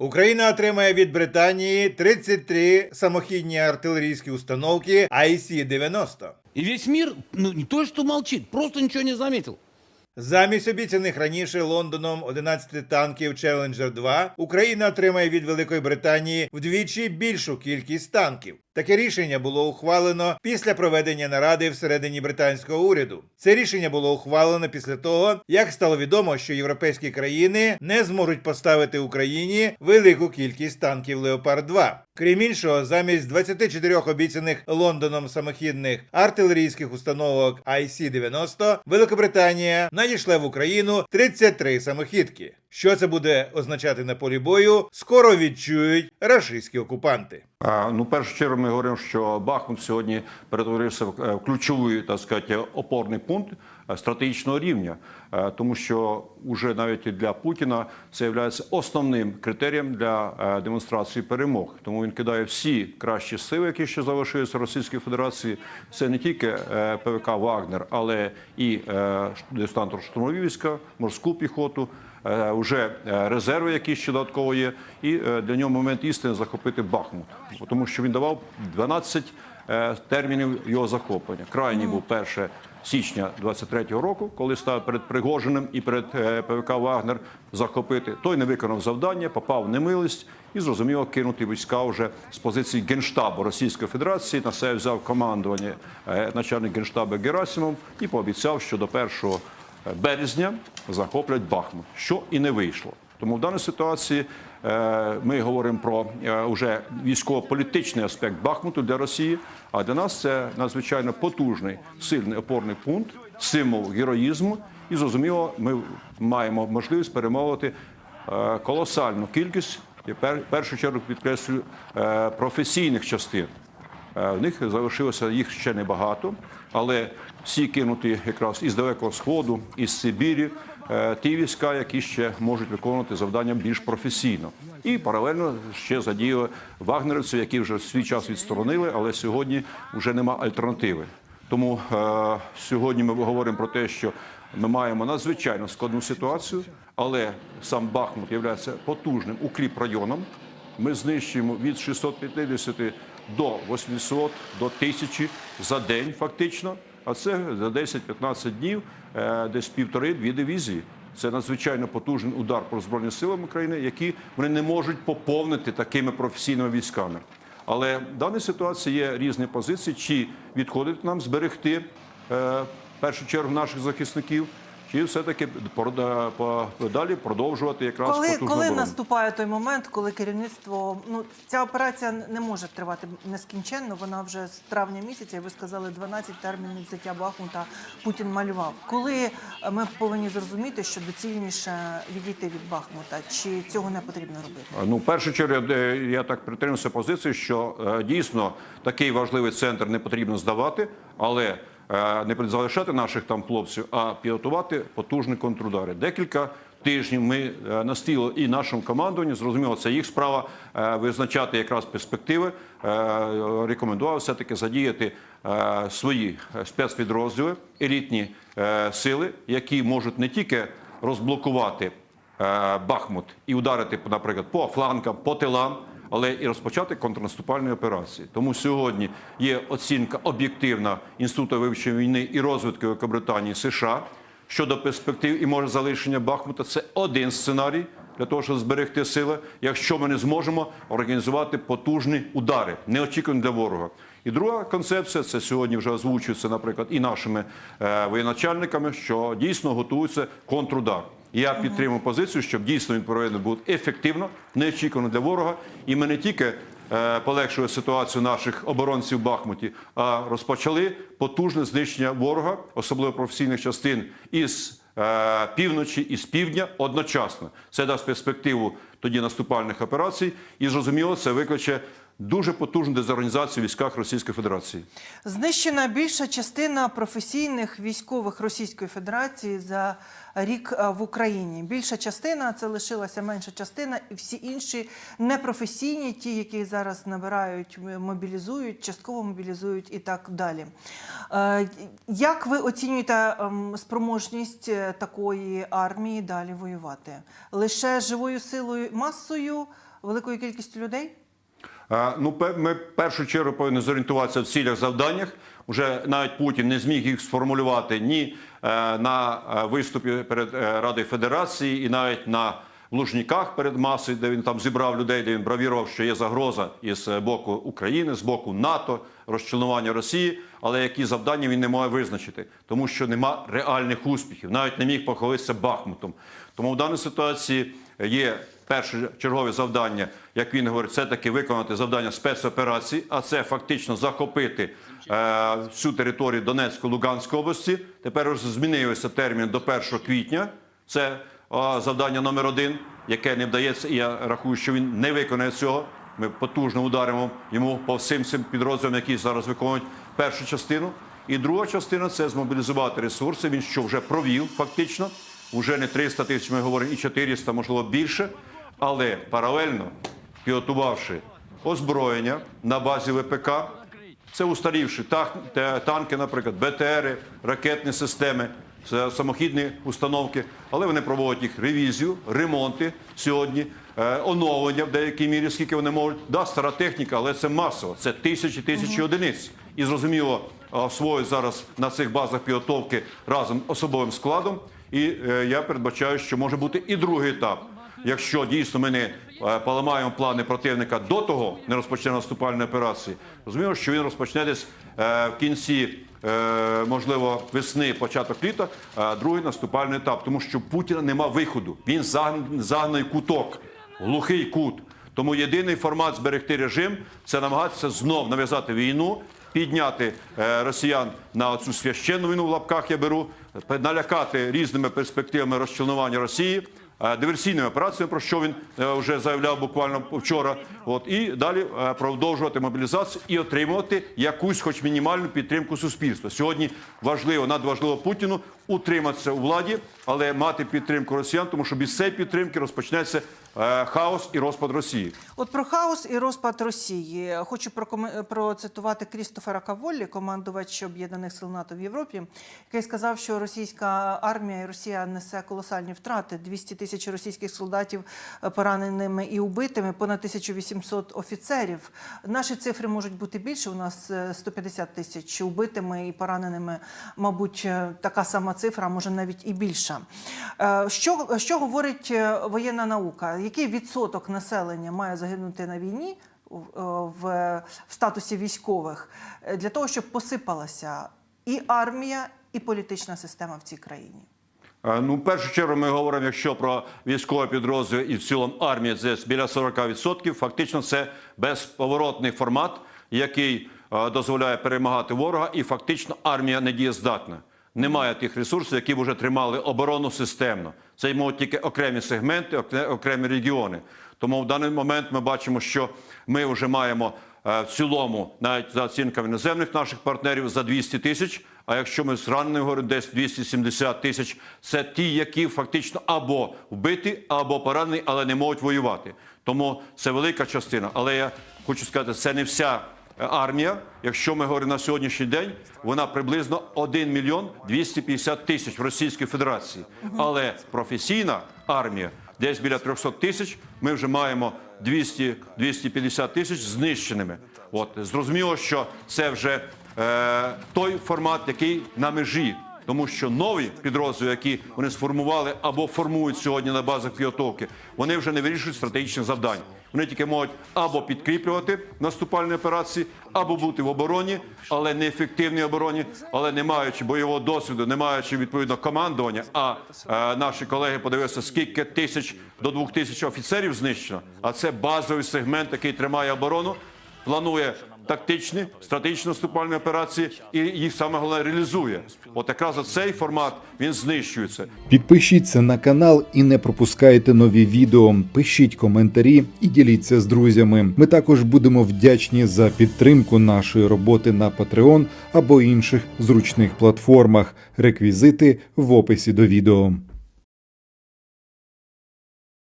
Україна отримає від Британії 33 самохідні артилерійські установки IC-90. І весь мир, ну не то що мовчить, просто нічого не замітив. Замість обіцяних раніше Лондоном 11 танків Challenger 2 Україна отримає від Великої Британії вдвічі більшу кількість танків. Таке рішення було ухвалено після проведення наради всередині британського уряду. Це рішення було ухвалено після того, як стало відомо, що європейські країни не зможуть поставити Україні велику кількість танків Леопард 2 Крім іншого, замість 24 обіцяних Лондоном самохідних артилерійських установок IC-90, Великобританія надійшла в Україну 33 самохідки. Що це буде означати на полі бою, скоро відчують рашистські окупанти. А, Ну, першу чергу, ми говоримо, що Бахмут сьогодні перетворився в е, ключовий так сказати, опорний пункт е, стратегічного рівня, Е, тому що вже навіть для Путіна це є основним критерієм для демонстрації перемог. Тому він кидає всі кращі сили, які ще залишилися в Російській Федерації. Це не тільки ПВК Вагнер, але і десантно-штурмові війська, морську піхоту. Е, Вже е, резерви, які ще додатково є, і е, для нього момент істини захопити Бахмут, тому що він давав 12 е, термінів його захоплення. Крайній був 1 січня 23-го року, коли став перед Пригожиним і перед е, ПВК Вагнер захопити. Той не виконав завдання, попав в немилість і зрозуміло кинути війська вже з позиції генштабу Російської Федерації. На себе взяв командування е, начальник генштабу Герасимов і пообіцяв, що до 1 березня захоплять Бахмут, що і не вийшло. Тому в даній ситуації е, ми говоримо про е, уже військово-політичний аспект Бахмуту для Росії. А для нас це надзвичайно потужний, сильний опорний пункт, символ героїзму. І зрозуміло, ми маємо можливість перемовити е, колосальну кількість, і в першу чергу підкреслюю, е, професійних частин. Е, В них залишилося їх ще небагато, але всі кинуті якраз із далекого сходу, із Сибірі, е, ті війська, які ще можуть виконувати завдання більш професійно. І паралельно ще задіяли вагнерівців, які вже свій час відсторонили, але сьогодні вже нема альтернативи. Тому е, сьогодні ми говоримо про те, що ми маємо надзвичайно складну ситуацію, але сам Бахмут є потужним укріп районом. Ми знищуємо від 650 до 800, до 1000 за день, фактично. А це за 10-15 днів, е, десь півтори-дві дивізії. Це надзвичайно потужний удар по Збройним силам України, які вони не можуть поповнити такими професійними військами. Але в даній ситуації є різні позиції: чи відходить нам зберегти е, в першу чергу наших захисників, чи все-таки далі продовжувати якраз Коли, потужну коли оборону. наступає той момент, коли керівництво ну ця операція не може тривати нескінченно. Вона вже з травня місяця, і ви сказали, 12 термінів взяття Бахмута Путін малював. Коли е, ми повинні зрозуміти, що доцільніше відійти від Бахмута, чи цього не потрібно робити? Ну, в першу чергу, е, я так притримуюся позиції, що е, дійсно такий важливий центр не потрібно здавати, але не залишати наших там хлопців, а підготувати потужні контрудари. Декілька тижнів ми е, настійли і нашому командуванню. Зрозуміло, це їх справа е, визначати якраз перспективи. Е, Рекомендував все таки задіяти е, свої е, спецпідрозділи, елітні е, сили, які можуть не тільки розблокувати е, Бахмут і ударити, наприклад, по флангам, по тилам, але і розпочати контрнаступальні операції. Тому сьогодні є оцінка об'єктивна Інституту вивчення війни і розвитку Великобританії США щодо перспектив і може залишення Бахмута. Це один сценарій для того, щоб зберегти сили, якщо ми не зможемо організувати потужні удари, неочікувані для ворога. І друга концепція це сьогодні вже озвучується, наприклад, і нашими е, воєначальниками, що дійсно готується контрудар. Я підтримую позицію, щоб дійсно він проведений був ефективно, неочікувано для ворога, і ми не тільки е, полегшили ситуацію наших оборонців в Бахмуті, а розпочали потужне знищення ворога, особливо професійних частин із е, півночі і з півдня одночасно. Це дасть перспективу тоді наступальних операцій, і зрозуміло, це викличе дуже потужну дезорганізацію в військах Російської Федерації. Знищена більша частина професійних військових Російської Федерації за рік е, в Україні. Більша частина це лишилася менша частина, і всі інші непрофесійні, ті, які зараз набирають, мобілізують, частково мобілізують і так далі. Е, Як ви оцінюєте ем, спроможність е, такої армії далі воювати? Лише живою силою масою? великою кількістю людей? Ну, ми в першу чергу повинні зорієнтуватися в цілях завданнях. Уже навіть Путін не зміг їх сформулювати ні е, на е, виступі перед е, Радою Федерації, і навіть на Лужніках перед масою, де він там зібрав людей, де він бравірував, що є загроза із боку України, з боку НАТО, розчленування Росії. Але які завдання він не може визначити, тому що нема реальних успіхів, навіть не міг похвалитися Бахмутом. Тому в даній ситуації є перше чергове завдання, як він говорить, це таки виконати завдання спецоперації, а це фактично захопити е, всю територію Донецької Луганської області. Тепер змінився термін до 1 квітня. Це е, завдання номер один, яке не вдається, і я рахую, що він не виконає цього. Ми потужно ударимо йому по всім цим підрозділам, які зараз виконують першу частину. І друга частина це змобілізувати ресурси. Він що вже провів фактично. Уже не 300 тисяч, ми говоримо, і 400, можливо, більше. Але паралельно підготувавши озброєння на базі ВПК, це устарівши танки, наприклад, БТРи, ракетні системи, самохідні установки, але вони проводять їх ревізію, ремонти сьогодні, е, оновлення в деякій мірі, скільки вони можуть. Да, стара техніка, але це масово, це тисячі тисячі одиниць. І зрозуміло, е, освоюють зараз на цих базах підготовки разом особовим складом. І е, я передбачаю, що може бути і другий етап. Якщо дійсно ми не е, поламаємо плани противника до того, не розпочнемо наступальної операції, розуміємо, що він розпочне десь е, в кінці, е, можливо, весни, початок літа, другий наступальний етап, тому що Путіна нема виходу. Він загн- загнаний куток, глухий кут. Тому єдиний формат зберегти режим це намагатися знов нав'язати війну, підняти росіян на цю священну війну в лапках я беру, налякати різними перспективами розчленування Росії. Е, Диверсійними операціями, про що він е, вже заявляв буквально вчора, от і далі е, продовжувати мобілізацію і отримувати якусь, хоч мінімальну підтримку суспільства. Сьогодні важливо, надважливо Путіну утриматися у владі, але мати підтримку росіян, тому що без цієї підтримки розпочнеться хаос і розпад Росії. От про хаос і розпад Росії хочу процитувати Крістофера Каволлі, командувач Об'єднаних сил НАТО в Європі, який сказав, що російська армія і Росія несе колосальні втрати: 200 тисяч російських солдатів е, пораненими і убитими, понад 1800 офіцерів. Наші цифри можуть бути більше. У нас е, 150 тисяч убитими і пораненими, мабуть, е, така сама цифра, може навіть і більша. Е, Що, що говорить е, воєнна наука? Який відсоток населення має загинути на війні в, е, статусі військових е, для того, щоб посипалася і армія, і політична система в цій країні? Е, Ну, в першу чергу ми говоримо, якщо про військові підрозділи і в цілому армії це біля 40%, фактично це безповоротний формат, який дозволяє перемагати ворога, і фактично армія недієздатна. Немає тих ресурсів, які б вже тримали оборону системно. Це можуть тільки окремі сегменти, окремі регіони. Тому в даний момент ми бачимо, що ми вже маємо е, в цілому, навіть за оцінками іноземних наших партнерів, за 200 тисяч. А якщо ми з ранними говоримо, десь 270 тисяч, це ті, які фактично або вбиті, або поранені, але не можуть воювати. Тому це велика частина. Але я хочу сказати, це не вся армія. Якщо ми говоримо на сьогоднішній день, вона приблизно 1 мільйон 250 тисяч в Російській Федерації. Але професійна армія десь біля 300 тисяч. Ми вже маємо 200-250 тисяч знищеними. От зрозуміло, що це вже е, той формат, який на межі. Тому що нові підрозділи, які вони сформували або формують сьогодні на базах підготовки, вони вже не вирішують стратегічних завдань. Вони тільки можуть або підкріплювати наступальні операції, або бути в обороні, але не ефективній обороні, але не маючи бойового досвіду, не маючи відповідно командування. А е, наші колеги подивилися, скільки тисяч до двох тисяч офіцерів знищено. А це базовий сегмент, який тримає оборону, планує тактичні, стратегічні наступальні операції і їх саме головне реалізує. От якраз цей формат він знищується. Підпишіться на канал і не пропускайте нові відео. Пишіть коментарі і діліться з друзями. Ми також будемо вдячні за підтримку нашої роботи на Patreon або інших зручних платформах. Реквізити в описі до відео.